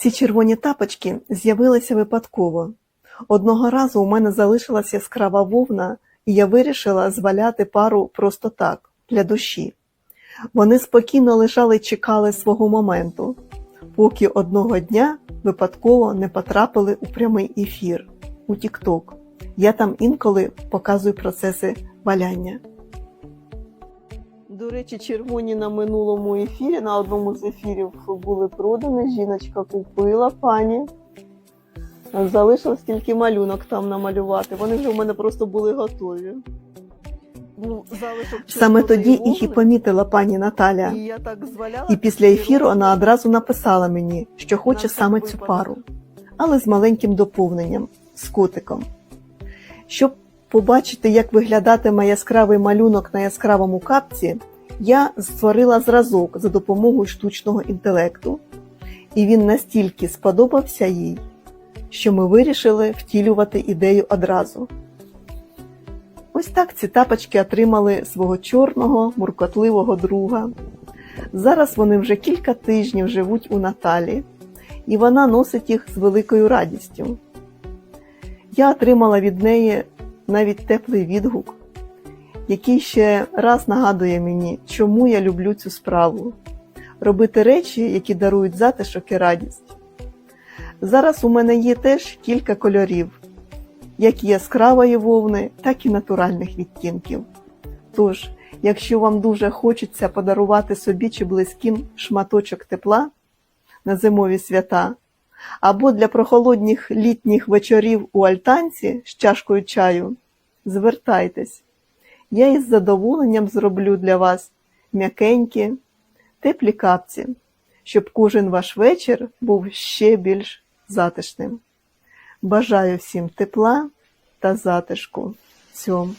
Ці червоні тапочки з'явилися випадково. Одного разу у мене залишилась яскрава вовна, і я вирішила зваляти пару просто так, для душі. Вони спокійно лежали і чекали свого моменту, поки одного дня випадково не потрапили у прямий ефір у TikTok. Я там інколи показую процеси валяння. До речі, червоні на минулому ефірі, на одному з ефірів були продані. Жіночка купила пані. Залишилось тільки малюнок там намалювати. Вони вже в мене просто були готові. Ну, залишок Саме тоді їх і помітила пані Наталя. І я так зваляла. І після ефіру вона одразу написала мені, що хоче саме цю пару, але з маленьким доповненням з котиком. Щоб побачити, як виглядатиме яскравий малюнок на яскравому капці, я створила зразок за допомогою штучного інтелекту, і він настільки сподобався їй, що ми вирішили втілювати ідею одразу. Ось так ці тапочки отримали свого чорного, муркотливого друга. Зараз вони вже кілька тижнів живуть у Наталі, і вона носить їх з великою радістю. Я отримала від неї навіть теплий відгук, який ще раз нагадує мені, чому я люблю цю справу робити речі, які дарують затишок і радість. Зараз у мене є теж кілька кольорів, як яскравої вовни, так і натуральних відтінків. Тож, якщо вам дуже хочеться подарувати собі чи близьким шматочок тепла на зимові свята, або для прохолодних літніх вечорів у альтанці з чашкою чаю, звертайтесь. Я із задоволенням зроблю для вас м'якенькі, теплі капці, щоб кожен ваш вечір був ще більш затишним. Бажаю всім тепла та затишку. Цьом.